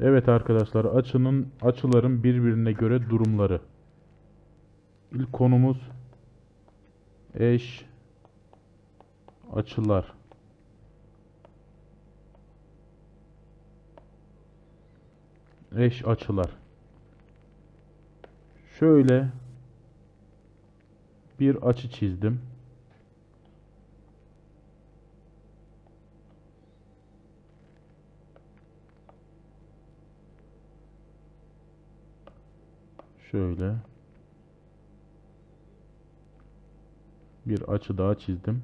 Evet arkadaşlar açının açıların birbirine göre durumları. İlk konumuz eş açılar. Eş açılar. Şöyle bir açı çizdim. Şöyle bir açı daha çizdim.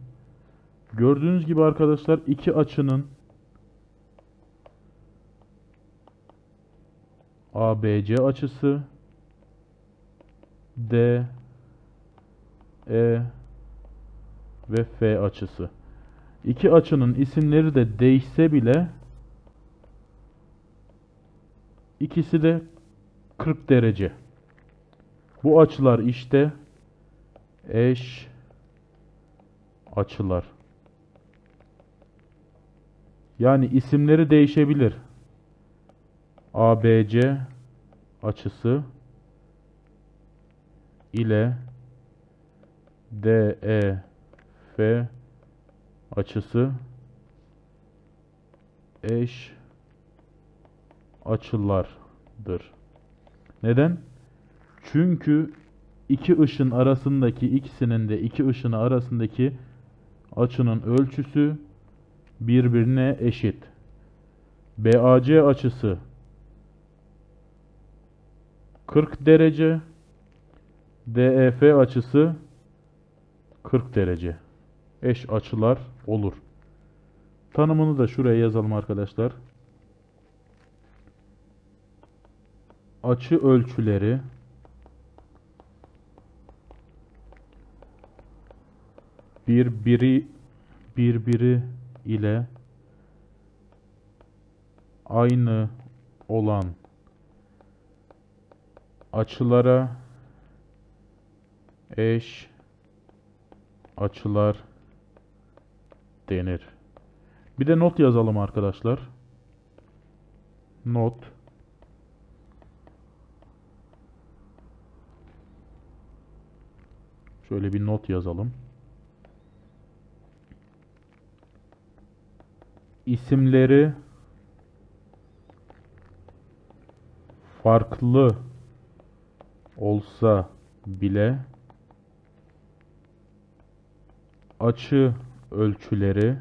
Gördüğünüz gibi arkadaşlar iki açının ABC açısı D E ve F açısı. İki açının isimleri de değişse bile ikisi de 40 derece. Bu açılar işte eş açılar. Yani isimleri değişebilir. ABC açısı ile DEF açısı eş açılardır. Neden? Çünkü iki ışın arasındaki ikisinin de iki ışını arasındaki açının ölçüsü birbirine eşit. BAC açısı 40 derece, DEF açısı 40 derece. Eş açılar olur. Tanımını da şuraya yazalım arkadaşlar. Açı ölçüleri birbiri birbiri ile aynı olan açılara eş açılar denir. Bir de not yazalım arkadaşlar. Not Şöyle bir not yazalım. İsimleri farklı olsa bile açı ölçüleri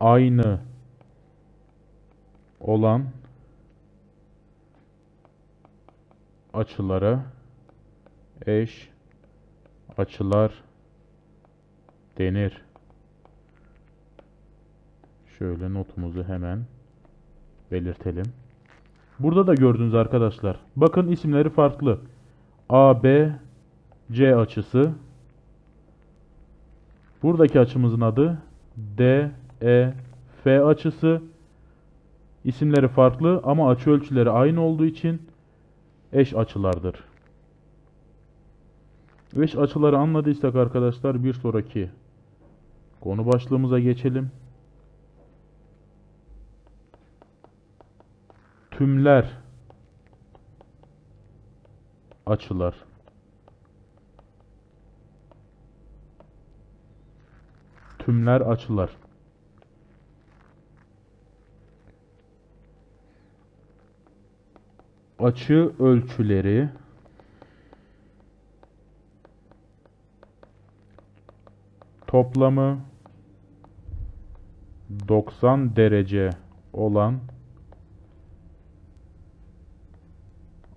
aynı olan açılara eş açılar denir. Şöyle notumuzu hemen belirtelim. Burada da gördünüz arkadaşlar. Bakın isimleri farklı. A, B, C açısı. Buradaki açımızın adı D, E, F açısı. İsimleri farklı ama açı ölçüleri aynı olduğu için eş açılardır. Eş açıları anladıysak arkadaşlar bir sonraki konu başlığımıza geçelim. Tümler açılar. Tümler açılar. Açı ölçüleri toplamı 90 derece olan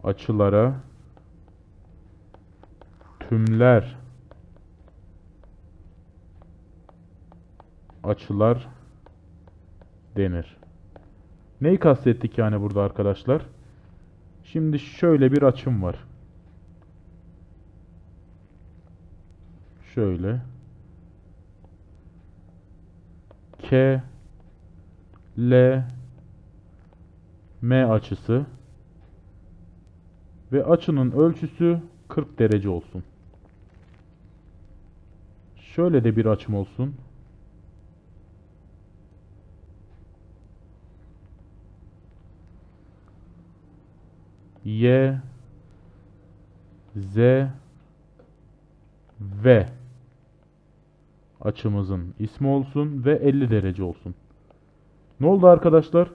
açılara tümler açılar denir. Neyi kastettik yani burada arkadaşlar? Şimdi şöyle bir açım var. Şöyle. K L M açısı ve açının ölçüsü 40 derece olsun. Şöyle de bir açım olsun. Y Z V açımızın ismi olsun ve 50 derece olsun. Ne oldu arkadaşlar?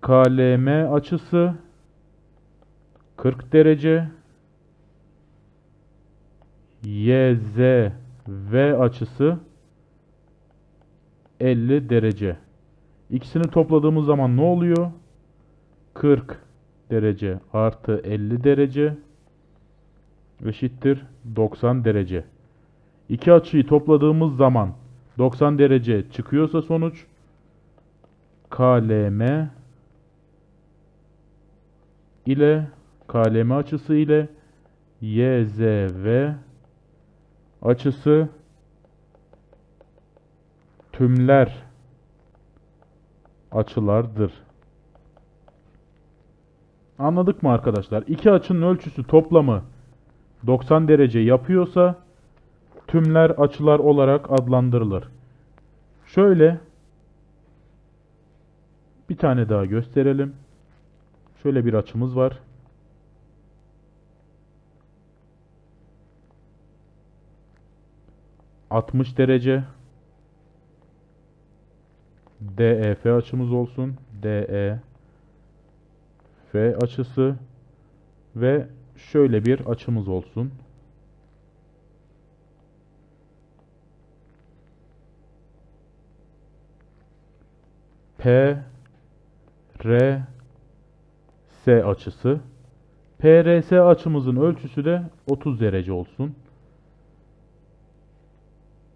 KLM açısı 40 derece YZV açısı 50 derece. İkisini topladığımız zaman ne oluyor? 40 derece artı 50 derece eşittir 90 derece. İki açıyı topladığımız zaman 90 derece çıkıyorsa sonuç KLM ile KLM açısı ile YZV açısı tümler açılardır. Anladık mı arkadaşlar? İki açının ölçüsü toplamı 90 derece yapıyorsa tümler açılar olarak adlandırılır. Şöyle bir tane daha gösterelim. Şöyle bir açımız var. ...60 derece... DEF açımız olsun. DE... F açısı... ...ve şöyle bir açımız olsun. P R S açısı. PRS açımızın ölçüsü de 30 derece olsun.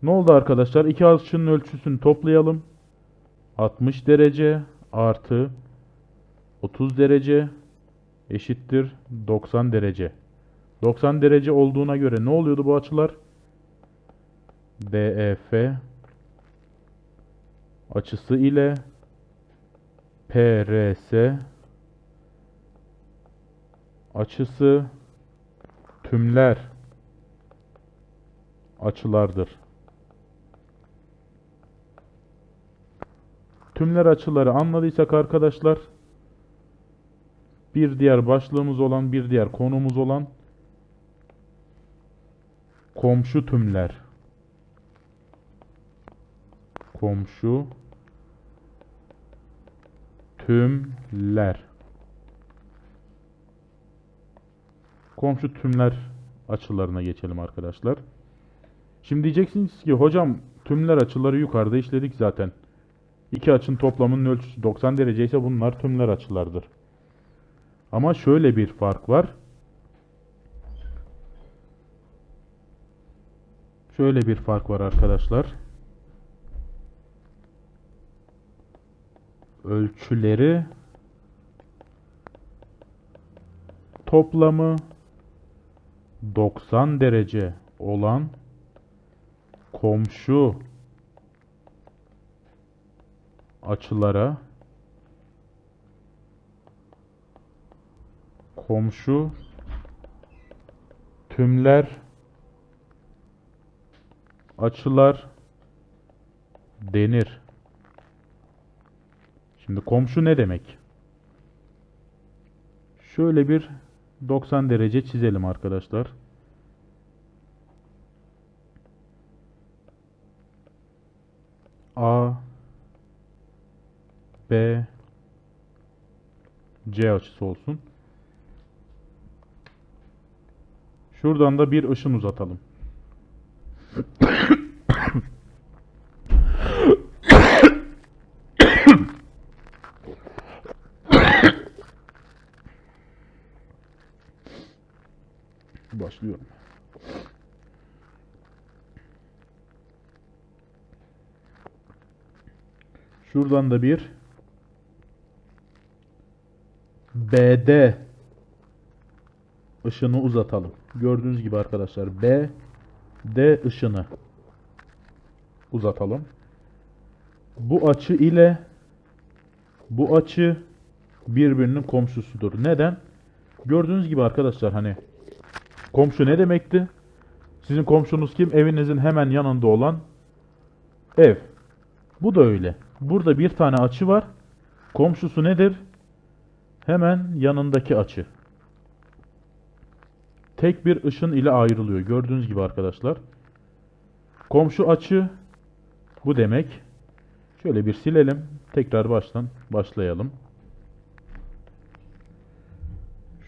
Ne oldu arkadaşlar? İki açının ölçüsünü toplayalım. 60 derece artı 30 derece eşittir 90 derece. 90 derece olduğuna göre ne oluyordu bu açılar? DEF açısı ile PRS açısı tümler açılardır. Tümler açıları anladıysak arkadaşlar bir diğer başlığımız olan bir diğer konumuz olan komşu tümler komşu tümler komşu tümler açılarına geçelim arkadaşlar. Şimdi diyeceksiniz ki hocam tümler açıları yukarıda işledik zaten. İki açının toplamının ölçüsü 90 derece ise bunlar tümler açılardır. Ama şöyle bir fark var. Şöyle bir fark var arkadaşlar. Ölçüleri toplamı 90 derece olan komşu açılara komşu tümler açılar denir. Şimdi komşu ne demek? Şöyle bir 90 derece çizelim arkadaşlar. A B C açısı olsun. Şuradan da bir ışın uzatalım. Başlıyorum. Şuradan da bir BD ışını uzatalım. Gördüğünüz gibi arkadaşlar B D ışını uzatalım. Bu açı ile bu açı birbirinin komşusudur. Neden? Gördüğünüz gibi arkadaşlar hani komşu ne demekti? Sizin komşunuz kim? Evinizin hemen yanında olan ev. Bu da öyle. Burada bir tane açı var. Komşusu nedir? Hemen yanındaki açı. Tek bir ışın ile ayrılıyor. Gördüğünüz gibi arkadaşlar. Komşu açı bu demek. Şöyle bir silelim. Tekrar baştan başlayalım.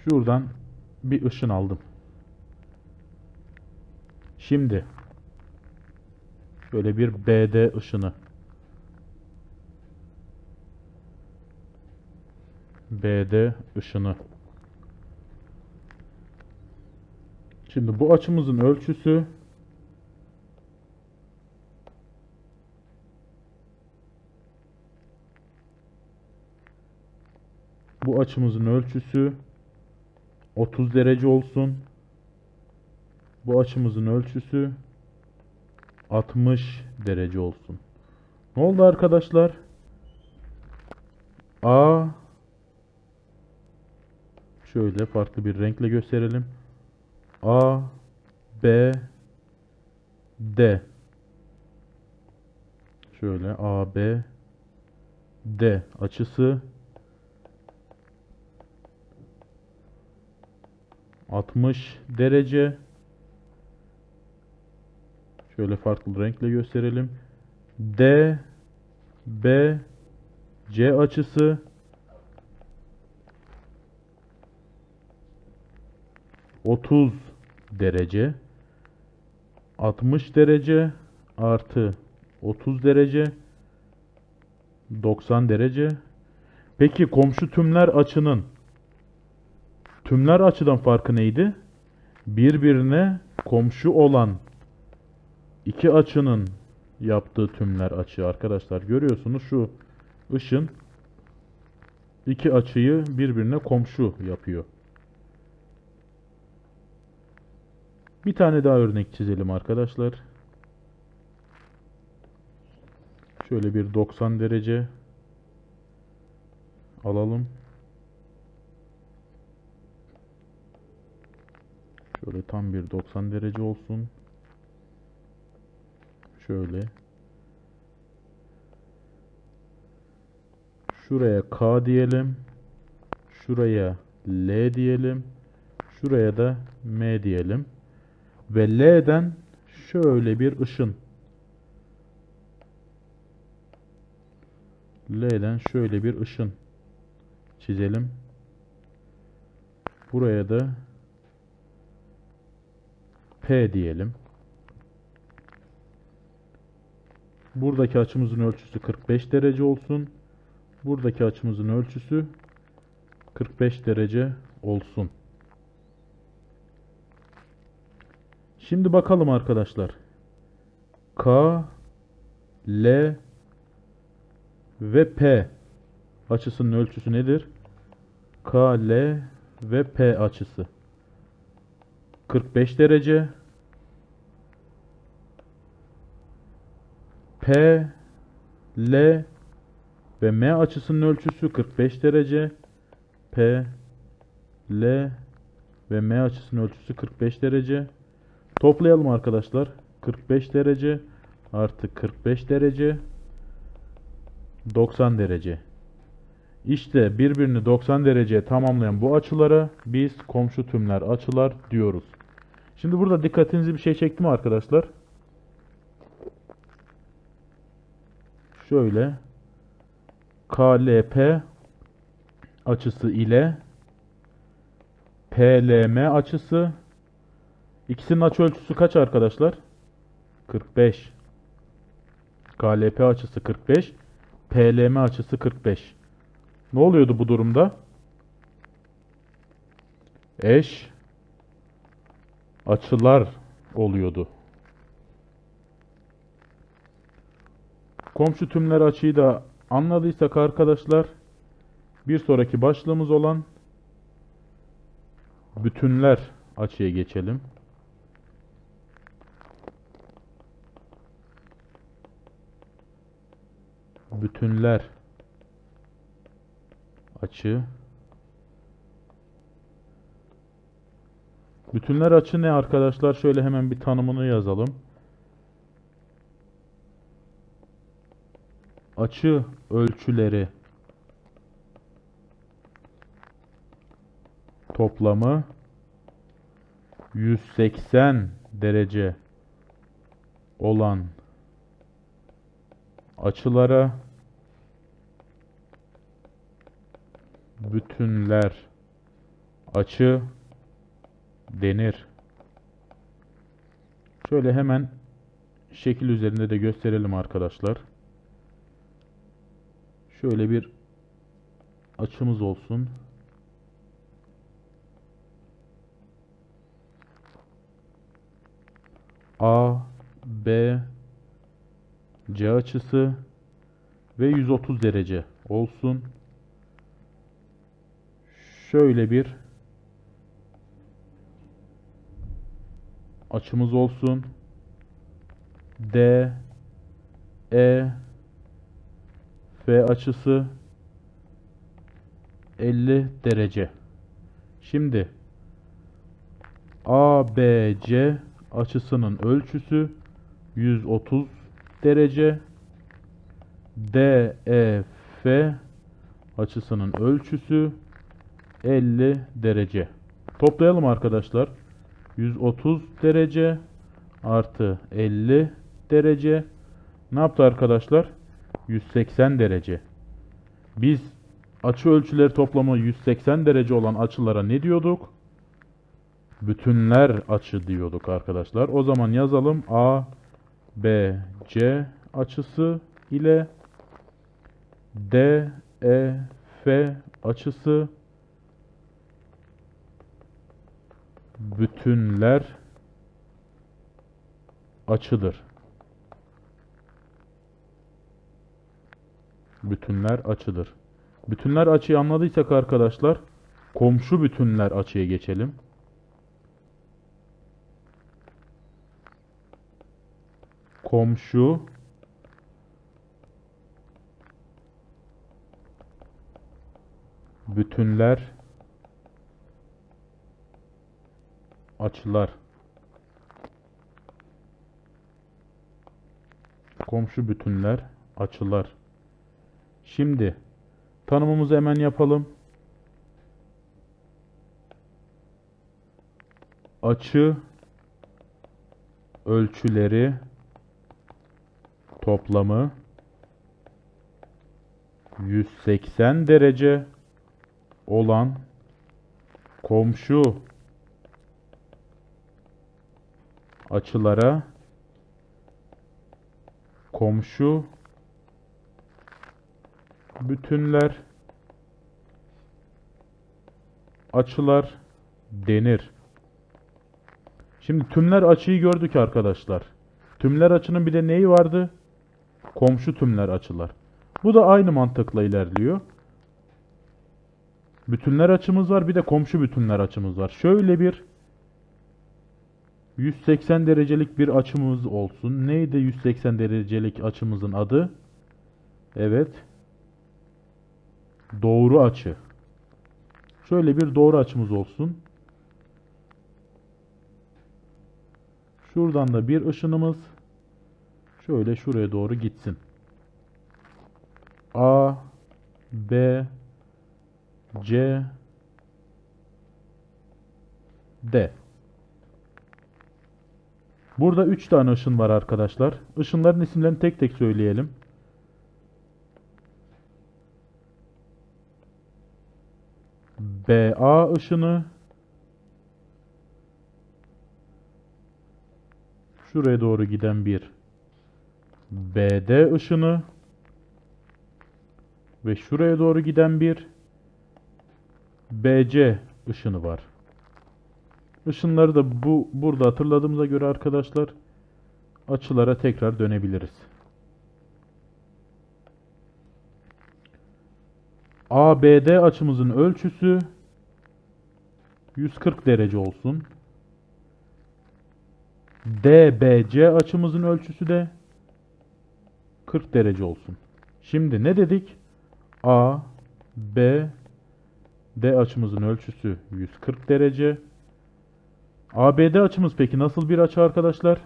Şuradan bir ışın aldım. Şimdi şöyle bir BD ışını. BD ışını. Şimdi bu açımızın ölçüsü bu açımızın ölçüsü 30 derece olsun. Bu açımızın ölçüsü 60 derece olsun. Ne oldu arkadaşlar? A şöyle farklı bir renkle gösterelim. A B D şöyle A B D açısı 60 derece şöyle farklı renkle gösterelim. D B C açısı 30 derece 60 derece artı 30 derece 90 derece. Peki komşu tümler açının tümler açıdan farkı neydi? Birbirine komşu olan iki açının yaptığı tümler açı arkadaşlar. Görüyorsunuz şu ışın iki açıyı birbirine komşu yapıyor. Bir tane daha örnek çizelim arkadaşlar. Şöyle bir 90 derece alalım. Şöyle tam bir 90 derece olsun. Şöyle. Şuraya K diyelim. Şuraya L diyelim. Şuraya da M diyelim. Ve L'den şöyle bir ışın. L'den şöyle bir ışın çizelim. Buraya da P diyelim. Buradaki açımızın ölçüsü 45 derece olsun. Buradaki açımızın ölçüsü 45 derece olsun. Şimdi bakalım arkadaşlar. K, L ve P açısının ölçüsü nedir? K, L ve P açısı. 45 derece. P, L ve M açısının ölçüsü 45 derece. P, L ve M açısının ölçüsü 45 derece. Toplayalım arkadaşlar. 45 derece artı 45 derece 90 derece. İşte birbirini 90 dereceye tamamlayan bu açılara biz komşu tümler açılar diyoruz. Şimdi burada dikkatinizi bir şey çekti mi arkadaşlar? Şöyle KLP açısı ile PLM açısı İkisinin açı ölçüsü kaç arkadaşlar? 45. KLP açısı 45. PLM açısı 45. Ne oluyordu bu durumda? Eş açılar oluyordu. Komşu tümler açıyı da anladıysak arkadaşlar bir sonraki başlığımız olan bütünler açıya geçelim. Bütünler. Açı. Bütünler açı ne arkadaşlar? Şöyle hemen bir tanımını yazalım. Açı ölçüleri. Toplamı 180 derece olan açılara bütünler açı denir. Şöyle hemen şekil üzerinde de gösterelim arkadaşlar. Şöyle bir açımız olsun. A, B, C açısı ve 130 derece olsun. Şöyle bir açımız olsun. D, E, F açısı 50 derece. Şimdi ABC açısının ölçüsü 130 derece. DEF açısının ölçüsü 50 derece. Toplayalım arkadaşlar. 130 derece artı 50 derece. Ne yaptı arkadaşlar? 180 derece. Biz açı ölçüleri toplamı 180 derece olan açılara ne diyorduk? Bütünler açı diyorduk arkadaşlar. O zaman yazalım A, B, C açısı ile D, E, F açısı bütünler açıdır. Bütünler açıdır. Bütünler açıyı anladıysak arkadaşlar komşu bütünler açıya geçelim. Komşu bütünler açılar. Komşu bütünler açılar. Şimdi tanımımızı hemen yapalım. Açı ölçüleri toplamı 180 derece olan komşu açılara komşu bütünler açılar denir. Şimdi tümler açıyı gördük arkadaşlar. Tümler açının bir de neyi vardı? Komşu tümler açılar. Bu da aynı mantıkla ilerliyor. Bütünler açımız var bir de komşu bütünler açımız var. Şöyle bir 180 derecelik bir açımız olsun. Neydi 180 derecelik açımızın adı? Evet. Doğru açı. Şöyle bir doğru açımız olsun. Şuradan da bir ışınımız şöyle şuraya doğru gitsin. A B C D Burada 3 tane ışın var arkadaşlar. Işınların isimlerini tek tek söyleyelim. BA ışını Şuraya doğru giden bir BD ışını ve şuraya doğru giden bir BC ışını var. Işınları da bu burada hatırladığımıza göre arkadaşlar açılara tekrar dönebiliriz. ABD açımızın ölçüsü 140 derece olsun. DBC açımızın ölçüsü de 40 derece olsun. Şimdi ne dedik? A, B, D açımızın ölçüsü 140 derece. ABD açımız peki nasıl bir açı arkadaşlar?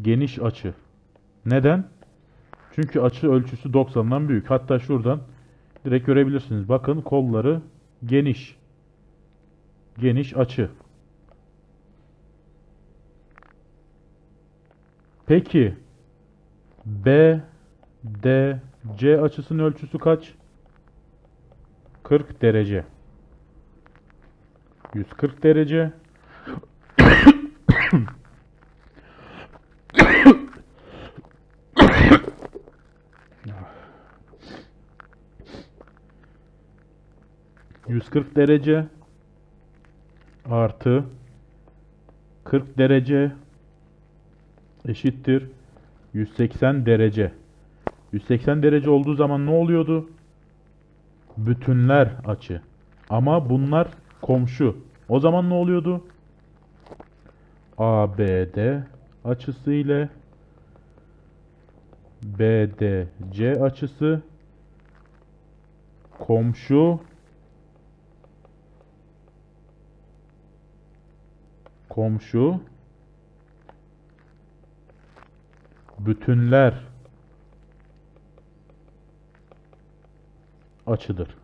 Geniş açı. Neden? Çünkü açı ölçüsü 90'dan büyük. Hatta şuradan direkt görebilirsiniz. Bakın kolları geniş. Geniş açı. Peki B D C açısının ölçüsü kaç? 40 derece. 140 derece. ...140 derece... ...artı... ...40 derece... ...eşittir... ...180 derece... ...180 derece olduğu zaman ne oluyordu? Bütünler açı. Ama bunlar komşu. O zaman ne oluyordu? ABD açısı ile BDC açısı komşu komşu bütünler açıdır.